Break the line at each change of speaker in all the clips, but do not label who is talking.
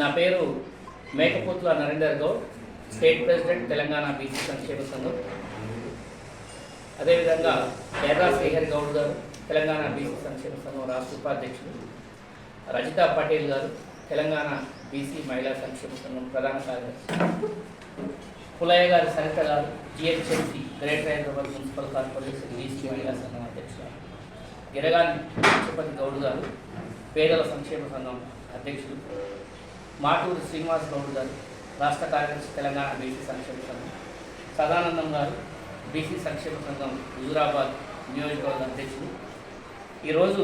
నా పేరు Mekapothula Narender Goud state president Telangana BC సంక్షేమ సంఘం. అదేవిధంగా ఎర్రా శ్రీహరి గౌడ్ గారు తెలంగాణ బీసీ సంక్షేమ సంఘం రాష్ట్ర ఉపాధ్యక్షుడు రజితా పటేల్ గారు తెలంగాణ బీసీ మహిళా సంక్షేమ సంఘం ప్రధాన కార్యదర్శి. పులయ్య గారి సరిత గారు GHMC greater Hyderabad municipal corporation BC మహిళా సంఘం అధ్యక్షులు గిరగాని తిరుపతి గౌడ్ గారు పేదల సంక్షేమ సంఘం అధ్యక్షులు. మాటూరు శ్రీనివాస్ గౌడ్ గారు రాష్ట్ర కార్యదర్శి తెలంగాణ బీసీ సంక్షేమ సంఘం సదానందం గారు బీసీ సంక్షేమ సంఘం హుజురాబాద్ నియోజకవర్గ అధ్యక్షుడు ఈరోజు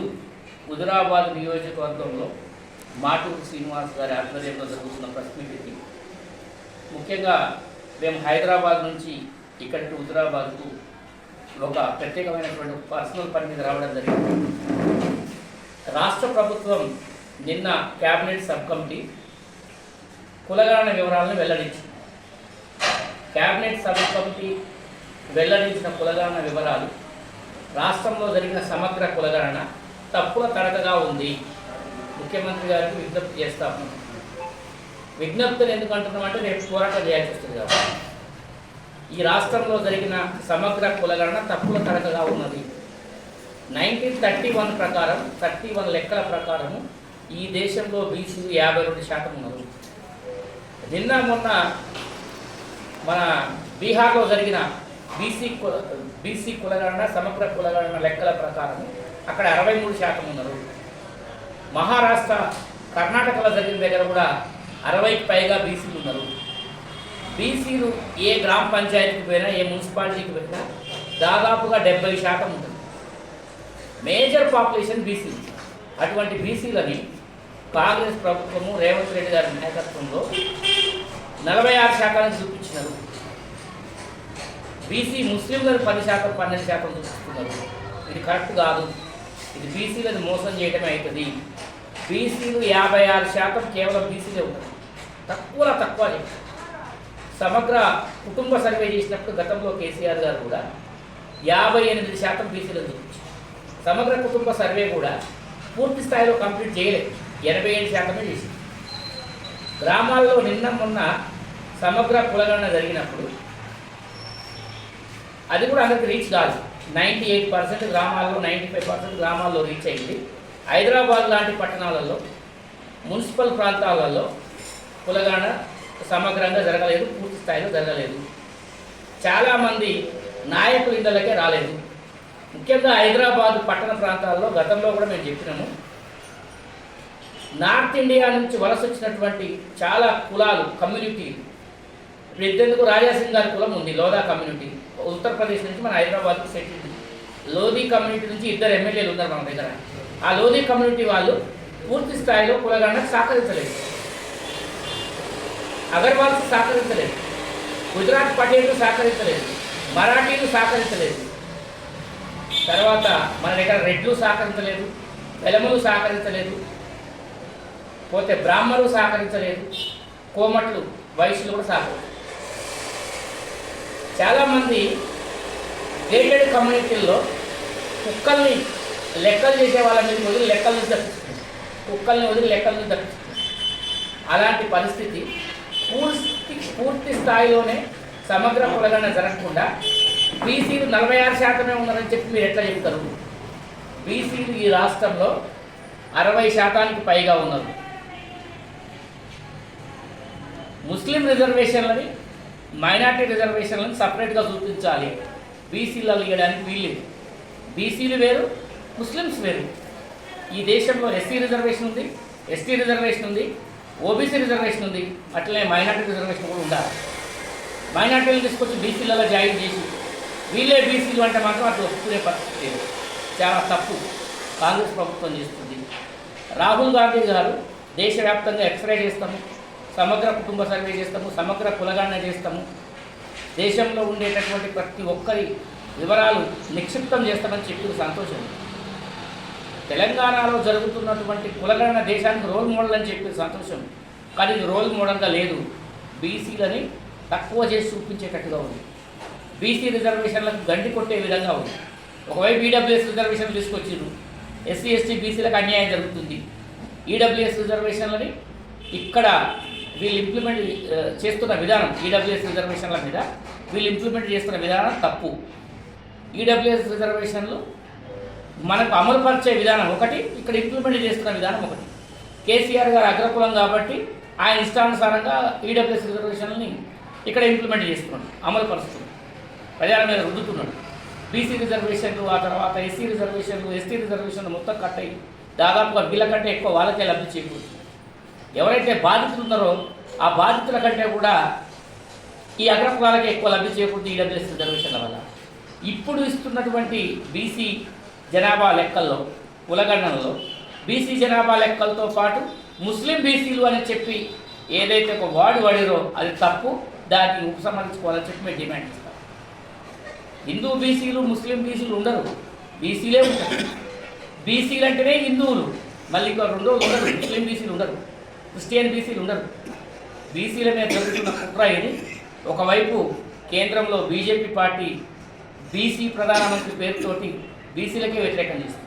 హుజురాబాద్ నియోజకవర్గంలో మాటూరు శ్రీనివాస్ గారి ఆధ్వర్యంలో జరుగుతున్న ప్రెస్ మీట్కి ముఖ్యంగా మేము హైదరాబాద్ నుంచి ఇక్కడికి హుజురాబాద్కు ఒక ప్రత్యేకమైనటువంటి పర్సనల్ పని మీద రావడం జరిగింది. రాష్ట్ర ప్రభుత్వం నిన్న క్యాబినెట్ సబ్ కమిటీ కులగణన వివరాలను వెల్లడించింది క్యాబినెట్ సబ్ కమిటీ వెల్లడించిన కులగణన వివరాలు రాష్ట్రంలో జరిగిన సమగ్ర కులగణన తప్పుల తడకగా ఉంది. ముఖ్యమంత్రి గారికి విజ్ఞప్తి చేస్తాము విజ్ఞప్తులు ఎందుకు అంటున్నామంటే రేపు పోరాటం చేయాల్సి వస్తుంది కాబట్టి. ఈ రాష్ట్రంలో జరిగిన సమగ్ర కులగణన తప్పుల తడకగా ఉన్నది. నైన్టీన్ థర్టీ వన్ ప్రకారం థర్టీ వన్ లెక్కల ప్రకారము ఈ దేశంలో బీసీలు యాభై రెండు శాతం ఉన్నారు. నిన్న మొన్న మన బీహార్లో జరిగిన బీసీ కుల బీసీ కులగణన సమగ్ర కులగణన లెక్కల ప్రకారం అక్కడ అరవై మూడు శాతం ఉన్నారు. మహారాష్ట్ర కర్ణాటకలో జరిగిన దగ్గర కూడా అరవై పైగా బీసీలు ఉన్నారు. బీసీలు ఏ గ్రామ పంచాయతీకి పోయినా ఏ మున్సిపాలిటీకి పోయినా దాదాపుగా డెబ్బై శాతం ఉంటుంది. మేజర్ పాపులేషన్ బీసీలు. అటువంటి బీసీలని కాంగ్రెస్ ప్రభుత్వము రేవంత్ రెడ్డి గారి నాయకత్వంలో నలభై ఆరు శాతానికి చూపించినారు. బీసీ ముస్లింలను పది శాతం పన్నెండు శాతం చూపిస్తున్నారు. ఇది కరెక్ట్ కాదు. ఇది బీసీలను మోసం చేయడమే అవుతుంది. బీసీలు యాభై ఆరు శాతం కేవలం బీసీలే ఉన్నారు. తక్కువ తక్కువ సమగ్ర కుటుంబ సర్వే చేసినప్పుడు గతంలో కేసీఆర్ గారు కూడా యాభై ఎనిమిది శాతం బీసీలను చూపించారు. సమగ్ర కుటుంబ సర్వే కూడా పూర్తి స్థాయిలో కంప్లీట్ చేయలేదు. ఎనభై ఏడు శాతమే చేసింది. గ్రామాల్లో నిన్న మొన్న సమగ్ర కులగణన జరిగినప్పుడు అది కూడా అందరికి రీచ్ కాదు. నైంటీ ఎయిట్ పర్సెంట్ గ్రామాల్లో నైంటీ ఫైవ్ పర్సెంట్ గ్రామాల్లో రీచ్ అయింది. హైదరాబాద్ లాంటి పట్టణాలలో మున్సిపల్ ప్రాంతాలలో కులగణన సమగ్రంగా జరగలేదు పూర్తి స్థాయిలో జరగలేదు. చాలామంది నాయకుల ఇళ్ళకే రాలేదు. ముఖ్యంగా హైదరాబాద్ పట్టణ ప్రాంతాల్లో గతంలో కూడా మేము చెప్పినాము. నార్త్ ఇండియా నుంచి వలస వచ్చినటువంటి చాలా కులాలు కమ్యూనిటీలు ఇప్పుడు ఇద్దరికి రాజాసింగ్ గారి కులం ఉంది లోదా కమ్యూనిటీ. ఉత్తరప్రదేశ్ నుంచి మన హైదరాబాద్కి సెటిల్ లోధీ కమ్యూనిటీ నుంచి ఇద్దరు ఎమ్మెల్యేలు ఉన్నారు మన దగ్గర. ఆ లోధీ కమ్యూనిటీ వాళ్ళు పూర్తి స్థాయిలో కులగణకు సహకరించలేదు. అగర్వాల్స్ సహకరించలేదు. గుజరాత్ పటేళ్ళు సహకరించలేదు. మరాఠీలు సహకరించలేదు. తర్వాత మన దగ్గర రెడ్లు సహకరించలేదు. వెలములు సహకరించలేదు. పోతే బ్రాహ్మణులు సహకరించలేదు. కోమట్లు వయసులు కూడా సహకరించలేదు. చాలామంది గేటెడ్ కమ్యూనిటీల్లో కుక్కల్ని లెక్కలు చేసే వాళ్ళ మీద వదిలి లెక్కలు నుంచి కుక్కల్ని వదిలి లెక్కలను నుంచి అలాంటి పరిస్థితి పూర్తి పూర్తి స్థాయిలోనే సమగ్ర కులగణ జరగకుండా బీసీలు నలభై ఆరు శాతమే ఉన్నారని చెప్పి మీరు ఎట్లా చెప్తారు? బీసీలు ఈ రాష్ట్రంలో అరవై శాతానికి పైగా ఉన్నారు. ముస్లిం రిజర్వేషన్లని మైనార్టీ రిజర్వేషన్లను సపరేట్గా చూపించాలి బీసీలలో ఇవ్వడానికి వీల్లేదు. బీసీలు వేరు ముస్లిమ్స్ వేరు. ఈ దేశంలో ఎస్సీ రిజర్వేషన్ ఉంది ఎస్టీ రిజర్వేషన్ ఉంది ఓబీసీ రిజర్వేషన్ ఉంది అట్లనే మైనార్టీ రిజర్వేషన్ కూడా ఉండాలి. మైనార్టీలు తీసుకొచ్చి బీసీలలో జాయిన్ చేసి వీళ్ళే బీసీలు అంటే మాత్రం అట్లా ఒప్పుకునే పరిస్థితి లేదు. చాలా తప్పు. కాంగ్రెస్ ప్రభుత్వం చేస్తుంది. రాహుల్ గాంధీ గారు దేశవ్యాప్తంగా ఎక్స్రే చేస్తాము. సమగ్ర కుటుంబ సర్వే చేస్తాము సమగ్ర కులగణన చేస్తాము. దేశంలో ఉండేటటువంటి ప్రతి ఒక్కరి వివరాలు నిక్షిప్తం చేస్తామని చెప్పి సంతోషం. తెలంగాణలో జరుగుతున్నటువంటి కులగణన దేశానికి రోల్ మోడల్ అని చెప్పి సంతోషం. కానీ ఇది రోల్ మోడల్గా లేదు. బీసీలని తక్కువ చేసి చూపించేటట్టుగా ఉంది. బీసీ రిజర్వేషన్లకు గండి కొట్టే విధంగా ఉంది. ఒకవైపు ఈడబ్ల్యూఎస్ రిజర్వేషన్ తీసుకొచ్చిండ్రు. ఎస్సీ ఎస్టీ బీసీలకు అన్యాయం జరుగుతుంది. ఈడబ్ల్యూఎస్ రిజర్వేషన్లని ఇక్కడ వీళ్ళు ఇంప్లిమెంట్ చేస్తున్న విధానం ఈడబ్ల్యూఎస్ రిజర్వేషన్ల మీద వీళ్ళు ఇంప్లిమెంట్ చేస్తున్న విధానం తప్పు. ఈడబ్ల్యూఎస్ రిజర్వేషన్లు మనకు అమలుపరిచే విధానం ఒకటి ఇక్కడ ఇంప్లిమెంట్ చేస్తున్న విధానం ఒకటి. కేసీఆర్ గారు అగ్రకులం కాబట్టి ఆయన ఇష్టానుసారంగా ఈడబ్ల్యూఎస్ రిజర్వేషన్ని ఇక్కడ ఇంప్లిమెంట్ చేస్తున్నాడు అమలుపరుస్తున్నాడు. ప్రజల మీద రుద్దుతున్నాడు. బీసీ రిజర్వేషన్లు ఆ తర్వాత ఎస్సీ రిజర్వేషన్లు ఎస్టీ రిజర్వేషన్లు మొత్తం కట్ అయ్యి దాదాపుగా వీళ్ళకంటే ఎక్కువ వాళ్ళకే లబ్ధి చేకూరుతుంది. ఎవరైతే బాధితులు ఉన్నారో ఆ బాధితుల కంటే కూడా ఈ అగ్రకులాలకి ఎక్కువ లబ్ధి చేకూరుతుంది ఈడబ్ల్యూఎస్ రిజర్వేషన్ల వల్ల. ఇప్పుడు ఇస్తున్నటువంటి బీసీ జనాభా లెక్కల్లో కులగణనలో బీసీ జనాభా లెక్కలతో పాటు ముస్లిం బీసీలు అని చెప్పి ఏదైతే ఒక వార్డు వాడిరో అది తప్పు దాన్ని ఉపసంహరించుకోవాలని చెప్పి మేము డిమాండ్ చేస్తాం. హిందూ బీసీలు ముస్లిం బీసీలు ఉండరు. బీసీలే ఉంటారు బీసీలు అంటేనే హిందువులు. మళ్ళీ ఇంకా రెండో ఉండరు. ముస్లిం బీసీలు ఉండరు. క్రిస్టియన్ బీసీలు ఉండరు. బీసీల మీద జరుగుతున్న కుట్ర ఇది ఒకవైపు కేంద్రంలో బీజేపీ పార్టీ బీసీ ప్రధానమంత్రి పేరుతోటి బీసీలకే వ్యతిరేకం చేస్తుంది.